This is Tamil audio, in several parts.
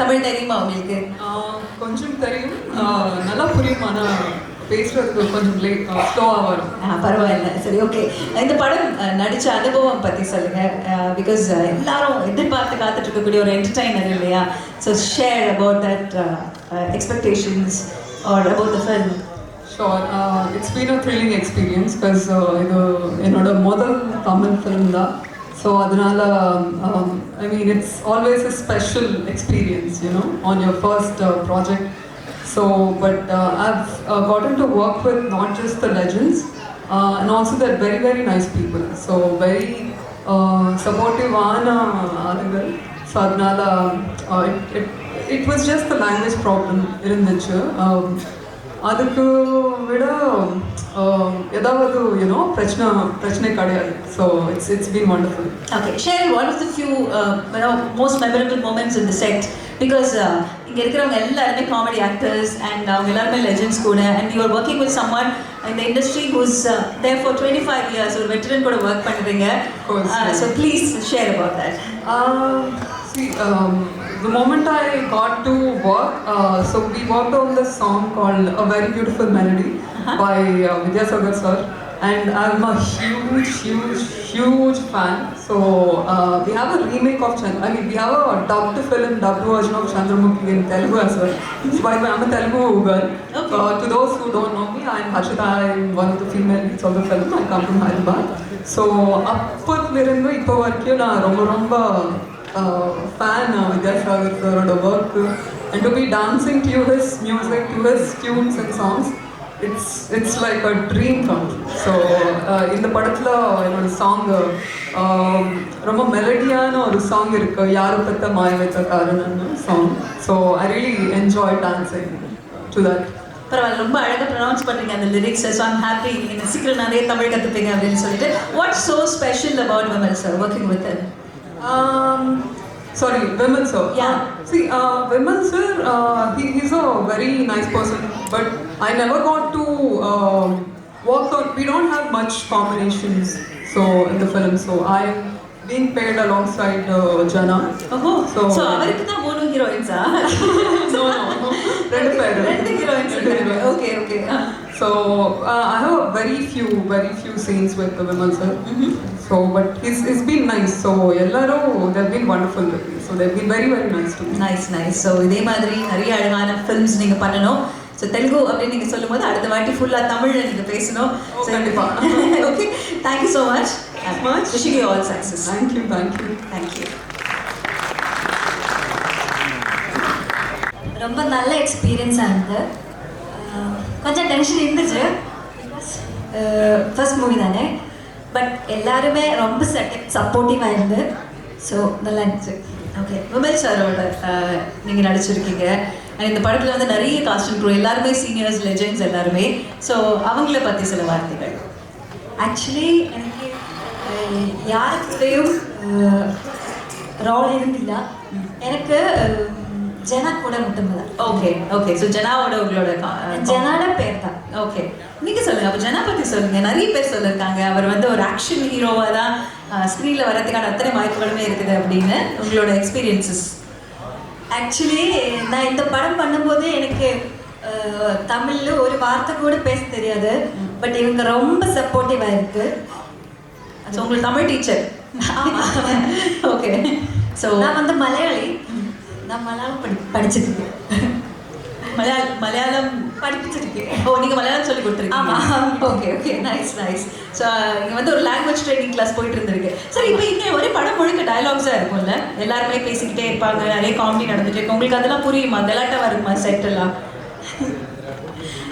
தமிழ் தெரியுமா உங்களுக்கு? கொஞ்சம் தெரியும். நல்லா புரியும். ஆனால் பேசுறதுக்கு கொஞ்சம் லேட் ஸ்லோவாக வரும். பரவாயில்ல. சரி ஓகே இந்த படம் நடிச்ச அனுபவம் பத்தி சொல்லுங்க. பிகாஸ் எல்லாரும் எதிர்பார்த்து காத்துட்டு இருக்கக்கூடிய ஒரு என்டர்டைனர் இல்லையா? So share about that expectations are about the film sure it's been a thrilling experience because இது என்னோட முதல் தமிழ் ஃபிலிம் தான். ஸோ அதனால I mean it's always a special experience you know on your first project so but I've gotten to work with not just the legends uh, and also they're very very nice people so very uh, supportive ஆன ஆளுங்கள் ஸோ அதனால uh, it, it, it was just the language problem இருந்துச்சு um, அதுக்கு விட um, ஏதாவது யூனோ பிரச்சனை பிரச்சனை கிடையாது. So it's it's been of the few uh, you know, most memorable moments in the set? Because uh, இங்க இருக்கிறவங்க எல்லாருமே காமெடி ஆக்டர்ஸ் அண்ட் அவங்க எல்லாருமே லெஜெண்ட்ஸ் கூட and you are working with someone இந்த industry who's there for twenty five years ஒரு வெட்டரன் கூட ஒர்க் பண்ணுறீங்க. So please share about that the moment I got to work, uh, so we worked on this song called A Very Beautiful Melody uh-huh. by uh, Vidya Sagar sir. And I'm a huge, huge, huge fan. So uh, we have a remake of Chandra. I mean, we have a dubbed film, dubbed version of Chandramukhi in Telugu as well. By the way, I'm a Telugu girl. Okay. Uh, to those who don't know me, I'm Harshita. I'm one of the female leads of the film. I come from Hyderabad. So, up with Mirando, Ipo Varkyo, na Romba Romba fan Vidyasagar சாரோட work and to be dancing to his music to his tunes and songs it's it's like a dream come so இந்த படத்தில் என்னோட சாங் ரொம்ப மெலடியான ஒரு சாங் இருக்கு. யாரு பத்த மாய வைத்த காரணம்னு song so I really enjoy dancing to that பரவாயில்ல ரொம்ப அழகாக ப்ரொனவுன்ஸ் பண்ணுறீங்க அந்த லிரிக்ஸ் ஸோ ஐம் ஹாப்பி நீங்கள் சீக்கிரம் நிறைய தமிழ் கற்றுப்பீங்க அப்படின்னு சொல்லிட்டு. What so special about Vimal sir working with Um, sorry, Vimal sir. Yeah. See, uh, Vimal sir, uh, he, he's a very nice person, but I never got to um, work on. We don't have much combinations, so in the film. So I'm being paired alongside uh, Jana. ஓஹோ So- ஸோ அவருக்கு தான் மூணு ஹீரோயின்ஸா no, no, ரெண்டு பேர். ரெண்டு ஹீரோயின்ஸ் ரெண்டு heroines. Okay okay So uh, I have very few, very few scenes with the Vimal sir. So, but he's, he's been nice. So, எல்லாரும் they've been wonderful with me. So, they've been very, very nice to me. Nice nice so இதே மாதிரி நிறைய அழகான ஃபில்ம்ஸ் நீங்கள் பண்ணணும் ஸோ தெலுங்கு அப்படின்னு நீங்கள் சொல்லும்போது அடுத்த வாட்டி ஃபுல்லாக தமிழில் நீங்கள் பேசணும் கண்டிப்பா. Okay thank you so much much. Wishing you all success Thank you, thank you. Thank you ரொம்ப நல்ல எக்ஸ்பீரியன்ஸாக இருந்தது கொஞ்சம் டென்ஷன் இருந்துச்சு. ஃபர்ஸ்ட் மூவி uh, தானே? பட் எல்லாருமே ரொம்ப சப்போர்ட்டிவாக இருந்து ஸோ நல்லா இருந்துச்சு. ஓகே விமல் சாரோட uh, நீங்கள் நடிச்சிருக்கீங்க. இந்த படத்தில் வந்து நிறைய காஸ்டியூம் க்ரூ எல்லாருமே சீனியர்ஸ் லெஜெண்ட்ஸ் எல்லாருமே. ஸோ அவங்கள பற்றி சில வார்த்தைகள். ஆக்சுவலி எனக்கு uh, யாருக்கிட்டையும் ரோல் இருந்தில்ல எனக்கு ஜனா கூட மட்டும்தான். ஓகே ஓகே ஸோ ஜனாவோட உங்களோட ஜனாட பேர் தான் ஓகே நீங்க சொல்லுங்க. அப்ப ஜனா பத்தி சொல்லுங்க. நிறைய பேர் சொல்லிருக்காங்க. அவர் வந்து ஒரு ஆக்ஷன் ஹீரோவா தான் ஸ்க்ரீன்ல வரதுக்கான அத்தனை வாய்ப்புகளுமே இருக்குது அப்படின்னு உங்களோட எக்ஸ்பீரியன்சஸ் ஆக்சுவலி நான் இந்த படம் பண்ணும்போது எனக்கு தமிழ்ல ஒரு வார்த்தை கூட பேச தெரியாது. பட் இவங்க ரொம்ப சப்போர்ட்டிவாக இருக்கு. உங்களுக்கு தமிழ் டீச்சர் ஓகே ஸோ நான் வந்து மலையாளி. நான் மலையாளம் படி படிச்சிருக்கேன் மலையாள மலையாளம் படிச்சிருக்கேன் ஓ நீங்க மலையாளம் சொல்லி கொடுத்துருக்கீங்க. ஆமா. Okay okay nice nice so இங்க வந்து ஒரு லாங்குவேஜ் ட்ரைனிங் கிளாஸ் போயிட்டு இருந்திருக்கு சரி இப்போ இங்க ஒரே படம் முழுக்க டயலாக்ஸாக இருக்கும்ல? எல்லாருமே பேசிக்கிட்டே இருப்பாங்க நிறைய காமெடி நடந்துட்டு இருக்கு. உங்களுக்கு அதெல்லாம் புரியுமா? கலாட்டா வருமா செட் எல்லாம்?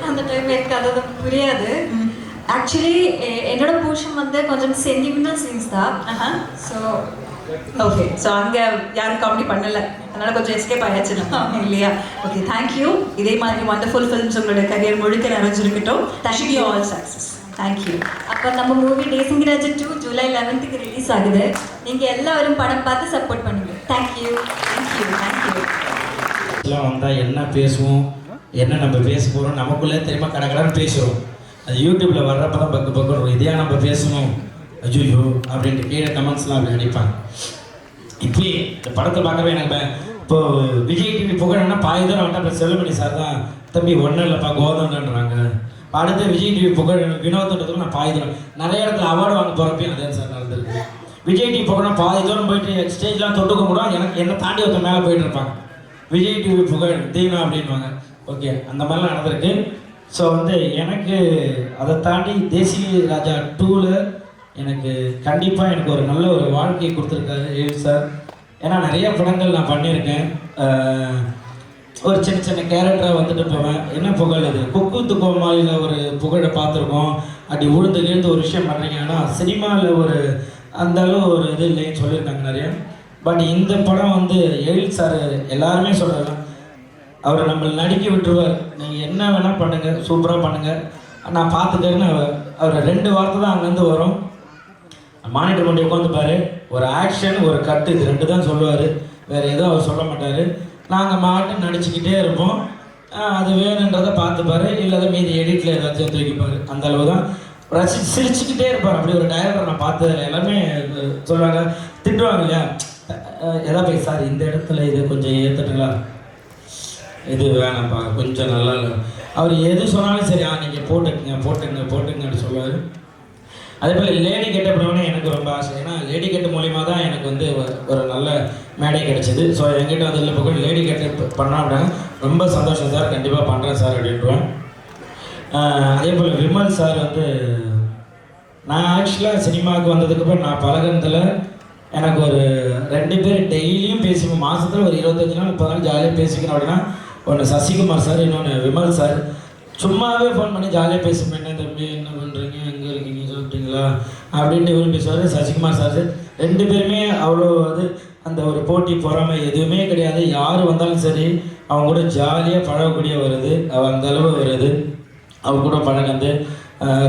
அந்த டைம் எனக்கு அது புரியாது. ஆக்சுவலி என்னோட போர்ஷன் வந்து கொஞ்சம் சென்டிமெண்டல் சீன்ஸ் தான். ஸோ ஓகே ஸோ அங்கே யாரும் காமெடி பண்ணலை. அதனால் கொஞ்சம் எஸ்கேப் ஆயாச்சு. நான் இல்லையா? ஓகே தேங்க்யூ இதே மாதிரி வண்டர்ஃபுல் ஃபிலிம்ஸ் உங்களோட கரியர் முழுக்க நிறைஞ்சிருக்கட்டும். Thank you all success thank you அப்போ நம்ம மூவி டேசிங்கராஜ் டூ ஜூலை லெவன்த்துக்கு ரிலீஸ் ஆகுது. நீங்கள் எல்லாரும் படம் பார்த்து சப்போர்ட் பண்ணுங்க. தேங்க்யூ தேங்க்யூ தேங்க்யூ எல்லாம் வந்தால் என்ன பேசுவோம்? என்ன நம்ம பேச போகிறோம் நமக்குள்ளே தெரியுமா கடன் பேசுகிறோம் அது யூடியூப்பில் வர்றப்ப தான் பக்கு பக்கம் இதையாக நம்ம பேசணும் ஐயோ அப்படின்ட்டு கீழே கமெண்ட்ஸ்லாம் அப்படி நினைப்பாங்க இப்பயே இந்த படத்தை பார்க்கவே எனக்கு இப்போ விஜய் டிவி புகழன்னா பாதி தூரம் வந்துட்டு அப்புறம் செல்லுமணி சார் தான் தம்பி ஒன்றும் இல்லைப்பா கோதண்டன்றாங்க அடுத்து விஜய் டிவி புகழ் வினோதன்றதுக்கு நான் பாதி தூரம் நிறைய இடத்துல அவார்டு வாங்க போகிறப்பையும் அதே சார் நடந்திருக்கு. விஜய் டிவி புகழ்னா பாதி தூரம் போயிட்டு ஸ்டேஜ்லாம் தொட்டுக்க முடியும் எனக்கு என்னை தாண்டி ஒருத்தன் மேலே போயிட்டு இருப்பாங்க. விஜய் டிவி புகழ் தீனா அப்படின்வாங்க ஓகே அந்த மாதிரிலாம் நடந்திருக்கு. ஸோ வந்து எனக்கு அதை தாண்டி தேசிய ராஜா டூவில் எனக்கு கண்டிப்பாக எனக்கு ஒரு நல்ல ஒரு வாழ்க்கையை கொடுத்துருக்காரு ஏவி சார் ஏன்னா நிறைய படங்கள் நான் பண்ணியிருக்கேன். ஒரு சின்ன சின்ன கேரக்டராக வந்துட்டு போவேன். என்ன புகழ் இது? குக்கு துக்கோமாலியில் ஒரு புகழை பார்த்துருக்கோம். அப்படி உழுந்து எழுந்து ஒரு விஷயம் பண்ணுறீங்க ஆனால் சினிமாவில் ஒரு அந்த அளவு ஒரு இது இல்லைன்னு சொல்லியிருக்காங்க நிறைய. பட் இந்த படம் வந்து எழில் சார் எல்லாருமே சொல்லலாம் அவர் நம்மளை நடிக்க விட்டுருவார். நீங்கள் என்ன வேணால் பண்ணுங்கள் சூப்பராக பண்ணுங்கள் நான் பார்த்துக்கிறேன்னு அவர் அவர் ரெண்டு வார்த்தை தான் அங்கேருந்து வரும். மானிட்டர் பண்ணி உட்காந்துப்பாரு ஒரு ஆக்ஷன் ஒரு கட்டு இது ரெண்டு தான் சொல்லுவார். வேறு எதுவும் அவர் சொல்ல மாட்டார். நாங்கள் மாட்டு நடிச்சுக்கிட்டே இருப்போம். அது வேணுன்றதை பார்த்துப்பாரு. இல்லாத மீதி எடிட்டில் ஏதாச்சும் தூக்கிப்பார். அந்த அளவு தான் ரசி சிரிச்சுக்கிட்டே இருப்பார். அப்படி ஒரு டைரக்டர் நான் பார்த்ததில்ல எல்லாமே சொல்லுவாங்க. திட்டுவாங்க இல்லையா? எதா போய் சார் இந்த இடத்துல இது கொஞ்சம் ஏற்றுட்டுங்களா இது வேணாம்ப்பா. கொஞ்சம் நல்லா இல்லை. அவர் எது சொன்னாலும் சரி ஆ நீங்கள் போட்டுக்குங்க போட்டுக்குங்க போட்டுக்குங்கன்னு சொல்லுவார். அதே போல் லேடி கெட்ட பண்ணவனே எனக்கு ரொம்ப ஆசை. ஏன்னா லேடி கெட்டு மூலியமாக தான் எனக்கு வந்து ஒரு- நல்ல மேடை கிடைச்சிது. ஸோ என்கிட்ட வந்து இல்லை பக்கம் லேடி கெட்ட பண்ணா அப்படின்னா ரொம்ப சந்தோஷம் சார். கண்டிப்பாக பண்ணுறேன் சார் அப்படின்றேன் அதே போல் விமல் சார் வந்து நான் ஆக்சுவலாக சினிமாவுக்கு வந்ததுக்கப்புறம் நான் பழகினதில் எனக்கு ஒரு ரெண்டு பேர் டெய்லியும் பேசிப்போம் மாதத்தில் ஒரு இருபத்தஞ்சு நாள் முப்பது நாள் ஜாலியாக பேசிக்கணும் அப்படின்னா ஒன்று சசிகுமார் சார் இன்னொன்று விமல் சார். சும்மாவே ஃபோன் பண்ணி ஜாலியாக பேசுவேன் என்ன தம்பி என்ன பண்ணுறீங்க எங்கே அப்படின்ட்டு விரும்பி பேசுவார் சசிகுமார் சார். ரெண்டு பேருமே அவ்வளோ அது அந்த ஒரு போட்டி பொறாமை எதுவுமே கிடையாது. யார் வந்தாலும் சரி அவங்க கூட ஜாலியாக பழகக்கூடிய வருது அவ அந்த அளவு வருது அவங்க கூட பழகந்து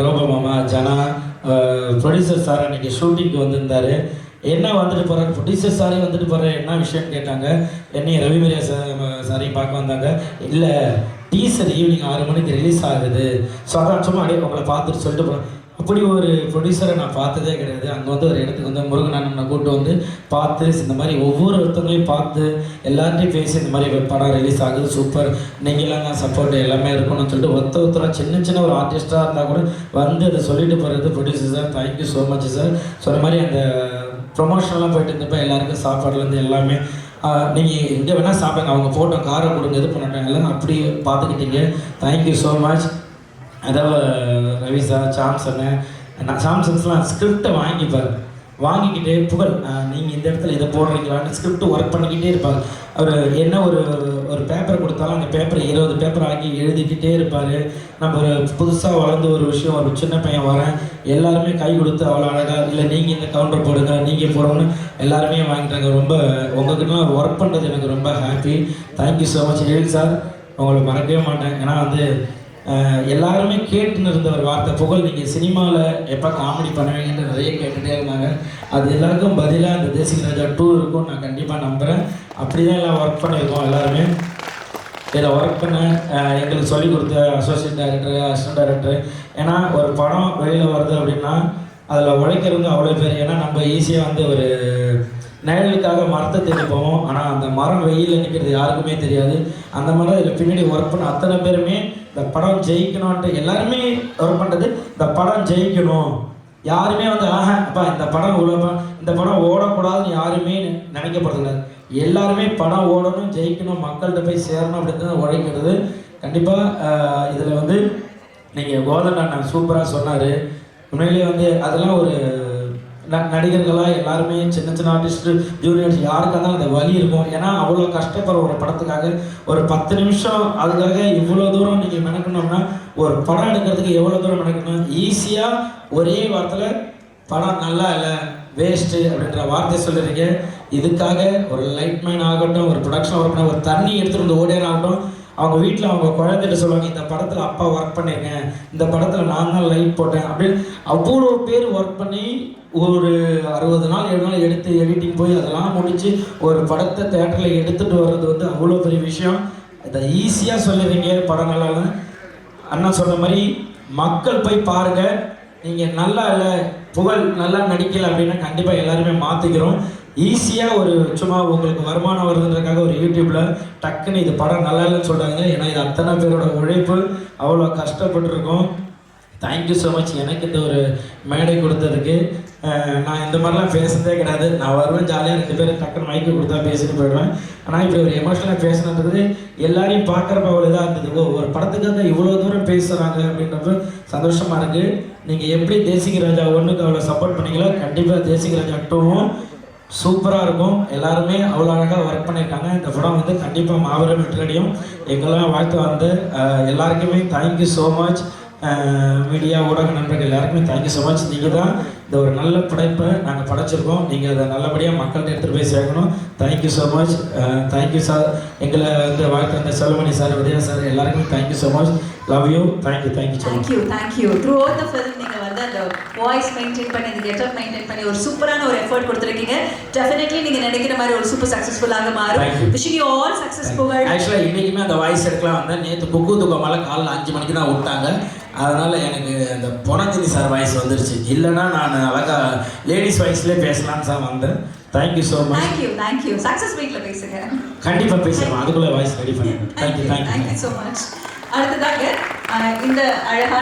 ரோபோ மாமா ஜனா ப்ரொடியூசர் சார் அன்னைக்கு ஷூட்டிங்க்கு வந்திருந்தாரு. என்ன வந்துட்டு போகிறார் ப்ரொடியூசர் சாரே வந்துட்டு போகிற என்ன விஷயம்னு கேட்டாங்க. என்னையும் ரவிமரியா சார் சாரையும் பார்க்க வந்தாங்க. இல்லை டீசர் ஈவினிங் ஆறு மணிக்கு ரிலீஸ் ஆகுது. ஸோ அதான் சும்மா அப்படியே உங்களை பார்த்துட்டு சொல்லிட்டு போகிறேன் அப்படி ஒரு ப்ரொடியூசரை நான் பார்த்ததே கிடையாது. அங்கே வந்து ஒரு இடத்துக்கு வந்து முருகன் அண்ணனை கூட்டு வந்து பார்த்து இந்த மாதிரி ஒவ்வொரு ஒருத்தவங்களையும் பார்த்து எல்லார்ட்டையும் பேசி இந்த மாதிரி படம் ரிலீஸ் ஆகுது சூப்பர் நீங்களாம் தான் சப்போர்ட் எல்லாமே இருக்கணும்னு சொல்லிட்டு ஒத்த ஒருத்தராக சின்ன சின்ன ஒரு ஆர்டிஸ்டாக இருந்தால் கூட வந்து அதை சொல்லிட்டு போகிறது producer sir thank you so much sir சொன்ன மாதிரி அந்த ப்ரொமோஷனெலாம் போயிட்டு இருந்தப்போ எல்லாருக்கும் சாப்பாடுலேருந்து எல்லாமே நீங்கள் எங்கே வேணால் சாப்பிடுங்க. அவங்க ஃபோட்டோ காரை கொடுங்க இது பண்ணட்டும். எல்லாம் அப்படி பார்த்துக்கிட்டீங்க. தேங்க்யூ ஸோ மச் அதாவது ரவி சார் சாம்சனு நான் சாம்சன்ஸ்லாம் ஸ்கிரிப்டை வாங்கிப்பார் வாங்கிக்கிட்டே புகழ். நீங்கள் இந்த இடத்துல இதை போடுறீங்களான்னு ஸ்கிரிப்ட் ஒர்க் பண்ணிக்கிட்டே இருப்பார். அவர் என்ன ஒரு ஒரு பேப்பர் கொடுத்தாலும் அந்த பேப்பரை இருபது பேப்பர் ஆக்கி எழுதிக்கிட்டே இருப்பார். நம்ம ஒரு புதுசாக வளர்ந்து ஒரு விஷயம் ஒரு சின்ன பையன் வரேன். எல்லாருமே கை கொடுத்து அவ்வளோ அழகாக இல்லை நீங்கள் இந்த கவுண்டர் போடுங்க நீங்கள் போடணும்னு எல்லாருமே வாங்கிட்டாங்க. ரொம்ப உங்ககிட்டலாம் ஒர்க் பண்ணுறது எனக்கு ரொம்ப happy thank you so much Ezhil sir உங்களை மறக்கவே மாட்டேன். ஏன்னா வந்து எல்லாருமே கேட்டுன்னு இருந்த ஒரு வார்த்தை புகழ். நீங்கள் சினிமாவில் எப்போ காமெடி பண்ணுவீங்கன்னு நிறைய கேட்டுகிட்டே இருந்தாங்க. அது எல்லாருக்கும் பதிலாக அந்த தேசிக ராஜா டூ இருக்கும். நான் கண்டிப்பாக நம்புகிறேன் அப்படி தான் எல்லாம் ஒர்க் பண்ணியிருக்கோம் எல்லாருமே. இதில் ஒர்க் பண்ண எங்களுக்கு சொல்லிக் கொடுத்த அசோசியேட் டைரக்டர் அசிஸ்டன்ட் டைரக்டர் ஏன்னா ஒரு படம் வெளியில் வருது அப்படின்னா அதில் உழைக்கிறது அவ்வளோ பேர். ஏன்னா நம்ம ஈஸியாக வந்து ஒரு நிழலுக்காக மரத்தை தேடி போவோம். ஆனால் அந்த மரம் வெயிலில் நிற்கிறது யாருக்குமே தெரியாது. அந்த மாதிரி இதில் பின்னாடி ஒர்க் பண்ண அத்தனை பேருமே இந்த படம் ஜெயிக்கணும்ன்ட்டு எல்லாருமே ஒர்க் பண்ணுறது இந்த படம் ஜெயிக்கணும். யாருமே வந்து ஆஹா அப்பா இந்த படம் இவ்வளோ இந்த படம் ஓடக்கூடாதுன்னு யாருமே நினைக்கப்படுறதில்ல. எல்லாருமே படம் ஓடணும் ஜெயிக்கணும் மக்கள்கிட்ட போய் சேரணும் அப்படின்னு உழைக்கிறது. கண்டிப்பாக இதில் வந்து நீங்கள் கோதன் சூப்பராக சொன்னார். உண்மையிலேயே வந்து அதெல்லாம் ஒரு ந- எல்லாருமே சின்ன சின்ன ஆர்டிஸ்ட் ஜூனியர்ஸ் யாருக்காக இருந்தாலும் அந்த வலி இருக்கும். ஏன்னா அவ்வளோ கஷ்டப்படுற ஒரு படத்துக்காக ஒரு பத்து நிமிஷம் அதுக்காக இவ்வளோ தூரம் நீங்கள் மெனக்கணும்னா ஒரு படம் எடுக்கிறதுக்கு எவ்வளோ தூரம் மெனக்கணும் ஈஸியாக ஒரே வாரத்தில் படம் நல்லா இல்லை வேஸ்ட்டு அப்படின்ற வார்த்தை சொல்லியிருக்கேன் இதுக்காக ஒரு லைட்மேன் ஆகட்டும் ஒரு ப்ரொடக்ஷன் ஒர்க் ஒரு தண்ணி எடுத்துகிட்டு வந்து ஓடியார் ஆகட்டும் அவங்க வீட்டில் அவங்க குழந்தைகிட்ட சொல்லுவாங்க இந்த படத்தில் அப்பா ஒர்க் பண்ணியிருக்கேன் இந்த படத்தில் நான் தான் லைட் போட்டேன். அப்படின்னு அவ்வளோ பேர் ஒர்க் பண்ணி ஒரு அறுபது நாள் ஏழு நாள் எடுத்து எடிட்டிங் போய் அதெல்லாம் முடித்து ஒரு படத்தை தேட்டரில் எடுத்துகிட்டு வர்றது வந்து அவ்வளோ பெரிய விஷயம். இதை ஈஸியாக சொல்லுவீங்க படம் நல்லா அண்ணா சொன்ன மாதிரி மக்கள் போய் பாருங்கள் நீங்கள் நல்லா இல்லை புகழ் நல்லா நடிக்கல அப்படின்னா கண்டிப்பாக எல்லாருமே மாற்றிக்கிறோம் ஈஸியாக ஒரு சும்மா உங்களுக்கு வருமானம் வருதுன்றதுக்காக ஒரு யூடியூப்பில் டக்குன்னு இது படம் நல்லா இல்லைன்னு சொல்கிறாங்க ஏன்னா இது அத்தனை பேரோட உழைப்பு. அவ்வளோ கஷ்டப்பட்டுருக்கோம். தேங்க்யூ ஸோ மச் எனக்கு இந்த ஒரு மேடை கொடுத்ததுக்கு நான் இந்த மாதிரிலாம் பேசுனதே கிடையாது. நான் வருவேன் ஜாலியாக ரெண்டு பேரும் டக்குன்னு மைக்கு கொடுத்தா பேசிட்டு போயிடுவேன். ஆனால் இப்படி ஒரு எமோஷனலாக பேசினது எல்லாரையும் பார்க்குறப்ப அவ்வளோ இதாக இருந்தது. ஒவ்வொரு ஒரு படத்துக்காக இவ்வளோ தூரம் பேசுகிறாங்க அப்படின்றப்ப சந்தோஷமாக இருக்குது நீங்கள் எப்படி தேசிக ராஜா ஒன்றுக்கு அவ்வளோ சப்போர்ட் பண்ணீங்களோ கண்டிப்பாக தேசிக ராஜா டூவும் சூப்பராக இருக்கும். எல்லாருமே அவ்வளோ அழகாக ஒர்க் பண்ணியிருக்காங்க. இந்த படம் வந்து கண்டிப்பாக மாபெரும் வெற்றியடையும். எங்கெல்லாம் வாழ்த்து வந்து எல்லாருக்குமே தேங்க்யூ ஸோ மச் மீடியா ஊடக நண்பர்கள் எல்லாருக்குமே தேங்க்யூ ஸோ மச் நீங்கள் தான் இந்த ஒரு நல்ல படைப்பை நாங்கள் படைச்சிருக்கோம். நீங்கள் அதை நல்லபடியாக மக்கள்கிட்ட எடுத்துகிட்டு போய் சேர்க்கணும். Thank you so much thank you sir எங்களை வந்து வாழ்த்து வந்த செல்வமணி சார் விஜயா சார் எல்லாருக்குமே thank you so much love you thank you thank you thank you thank you throughout the film நீங்கள் அந்த வாய்ஸ் மெயின்டைன் பண்ணி அந்த கெட்டப் மெயின்டைன் பண்ணி ஒரு சூப்பரான ஒரு எஃபர்ட் கொடுத்துருக்கீங்க. டெஃபினெட்லி நீங்கள் நினைக்கிற மாதிரி ஒரு சூப்பர் சக்ஸஸ்ஃபுல்லாக மாறும். விஷிங் யூ ஆல் சக்ஸஸ் புகழ் ஆக்சுவலாக இன்றைக்குமே அந்த வாய்ஸ் எடுக்கலாம் வந்தேன். நேற்று குக்கு தூக்கமால காலைல அஞ்சு மணிக்கு தான் விட்டாங்க. அதனால் எனக்கு அந்த பொனந்தினி சார் வாய்ஸ் வந்துருச்சு. இல்லைன்னா நான் அழகா லேடிஸ் வாய்ஸ்லேயே பேசலாம்னு சார் வந்தேன். Thank you so much thank you thank you success வீட்டில் பேசுங்க. கண்டிப்பாக பேசுகிறோம் அதுக்குள்ளே வாய்ஸ் ரெடி பண்ணிடுறேன் thank you thank you thank you so much அடுத்ததாக இந்த அழகான